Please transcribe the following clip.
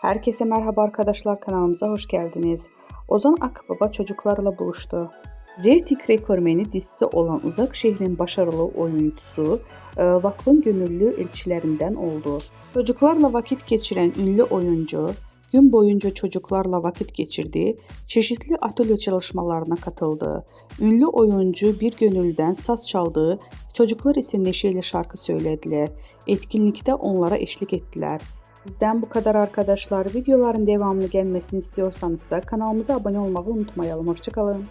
Herkese merhaba arkadaşlar kanalımıza hoş geldiniz. Ozan Akbaba çocuklarla buluştu. Reyting rekormeni dizisi olan Uzak Şehrin başarılı oyuncusu e, vakfın gönüllü elçilerinden oldu. Çocuklarla vakit geçiren ünlü oyuncu gün boyunca çocuklarla vakit geçirdi, çeşitli atölye çalışmalarına katıldı. Ünlü oyuncu bir gönülden saz çaldı, çocuklar ise neşeyle şarkı söylediler. Etkinlikte onlara eşlik ettiler. Bizden bu kadar arkadaşlar. Videoların devamlı gelmesini istiyorsanız da kanalımıza abone olmayı unutmayalım. Hoşçakalın.